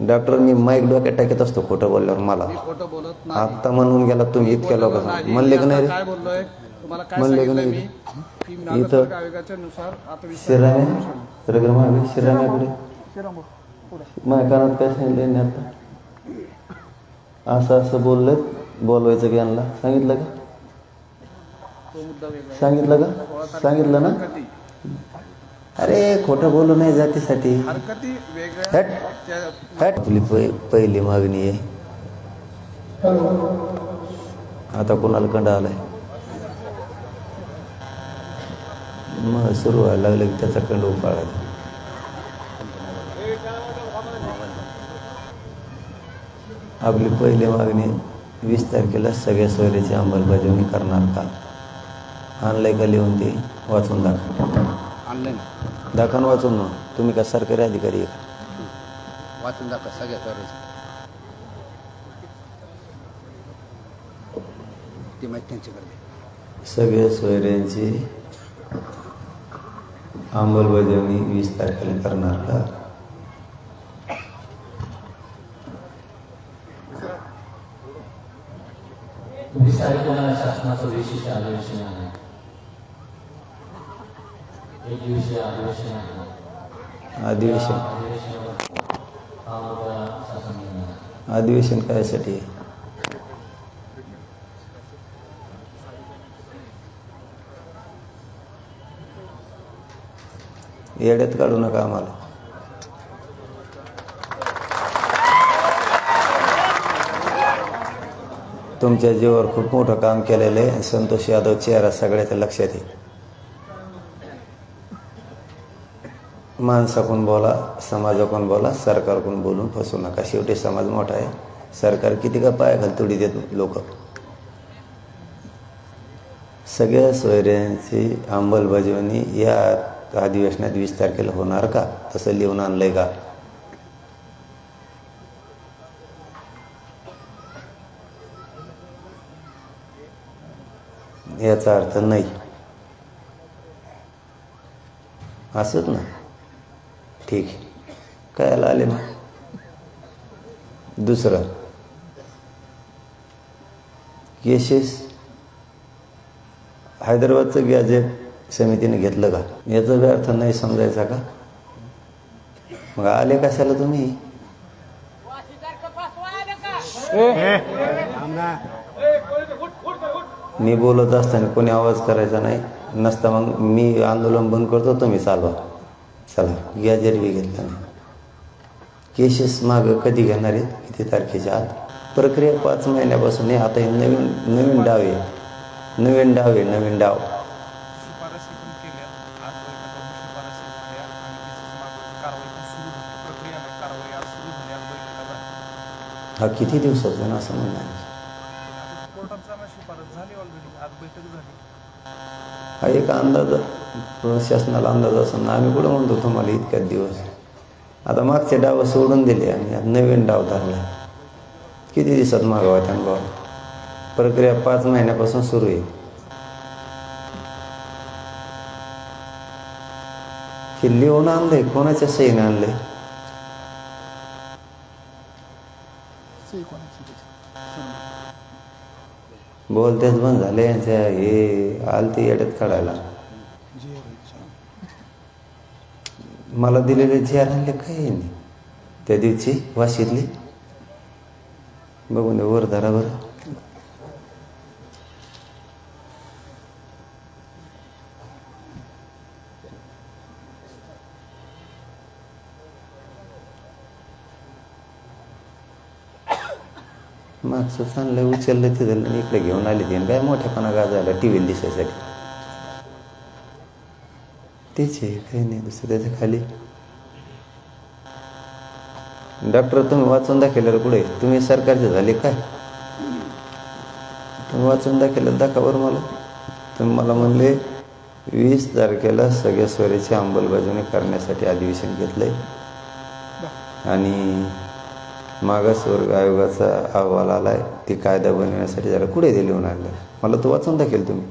Doctor मी mic डोक्यात टाकत असतो खोटं बोलल्यावर मला. आता म्हणून गेला तुम्ही इतक्या लोकांना. म्हणले का नाही म्हणले का नाही? मी? की मागासवर्ग आयोगाच्या नुसार आता वीस शिराम्या रगर मागे शिराम्याकडे माझ्या कानात काय सांगितलं आता? असं असं बोललं बोलवायचं की यांना. सांगितलं का? सांगितलं का? सांगितलं ना? अरे खोटं बोलू नाही जातीसाठी. हट. हट. आपली पहि- पहिली मागणी आहे. आता कोणाला कंडा आलाय? मग सुरू व्हायला लागलं की त्याचा कंड उपाळायचा. आपली पहिली मागणी वीस तारखेला सगळ्या सोयरीची अंमलबजावणी करणार का? आणलंय का लिहून ते? वाचून दाखव. आणलं ना दाखवून वाचून ना तुम्ही का सरकारी अधिकारी आहे का? वाचून दाखवा सगळ्या करायचं. ती माहिती त्यांच्याकडे सगळ्या सोयऱ्यांची अंमलबजावणी वीस तारखेला करणार का? वीस तारखेला शासनाचं विशेष अधिवेशन आहे एक दिवसीय अधिवेशन आहे अधिवेशन त्या अधिवेशनावर हा मुद्दा शासन घेणार अधिवेशन अधिवेशन कायसाठी येड्यात काढू नका आम्हाला. तुमच्या जीवावर खूप मोठं काम केलेलं आहे. संतोष यादव चेहरा सगळ्याच्या लक्षात येईल माणसाकडून बोला समाजाकडून बोला सरकारकडून बोलून फसू नका. शेवटी समाज मोठा आहे. सरकार किती का पाय घालतोडी देत लोक? सगळ्या सोयऱ्यांची अंमलबजावणी या अधिवेशनात वीस तारखेला होणार का? तसं लिहून आणलंय का? याचा अर्थ नाही. असंच ना? ठीक आहे काय आले ना दुसरं। केसेस हैदराबादचं गॅजेट समितीने घेतलं का? याचा अर्थ नाही समजायचा का? मग आले कशाला तुम्ही? मी बोलत असताना कोणी आवाज करायचा नाही. नसता मग मी आंदोलन बंद करतो तुम्ही चालवा. चला गॅजेट बी घेतलं नाही केसेस मागं कधी घेणार आहेत? किती तारखेच्या आत? प्रक्रिया पाच महिन्यापासून आहे. आता हे नवीन नवीन डाव आहे. नवीन डाव आहे नवीन डाव. हा किती दिवसाचा ना असं म्हणणं हा एक अंदाज शासनाला अंदाज असं आम्ही कुठं म्हणतो तुम्हाला इतक्याच दिवस? आता मागचे डाव सोडून दिले आणि आता नवीन डाव धरला. किती दिवसात मागावा त्या प्रक्रिया पाच महिन्यापासून सुरू आहे. हे लिहून आणलंय कोणाच्या सहीने आणलंय? बोलतेच बंद झाले यांच्या हे आलती येड्यात काढायला. मला दिलेले जी आणले काही नाही. त्या दिवशी वाशीतली. बघून वर धरा बरं. मागचं चांगलं उचललं ते झालं आणि इकडे घेऊन आले ते काय मोठ्यापणा गाजायला टी व्हीला दिसायसाठी. तेच आहे काही नाही दुसरं त्याच्याखाली. डॉक्टर तुम्ही वाचून दाखवल्यावर कुठे? तुम्ही सरकारचे झाले काय तुम्ही वाचून दाखवलं दाखवा बरं मला. तुम्ही मला म्हणले वीस तारखेला सगळ्या स्वराची अंमलबजावणी करण्यासाठी अधिवेशन घेतलंय. आणि मागासवर्ग आयोगाचा अहवाल आला आहे ते कायदा बनवण्यासाठी जरा कुठे ते लिहून आणलं? मला तो वाचून दाखवेल तुम्ही.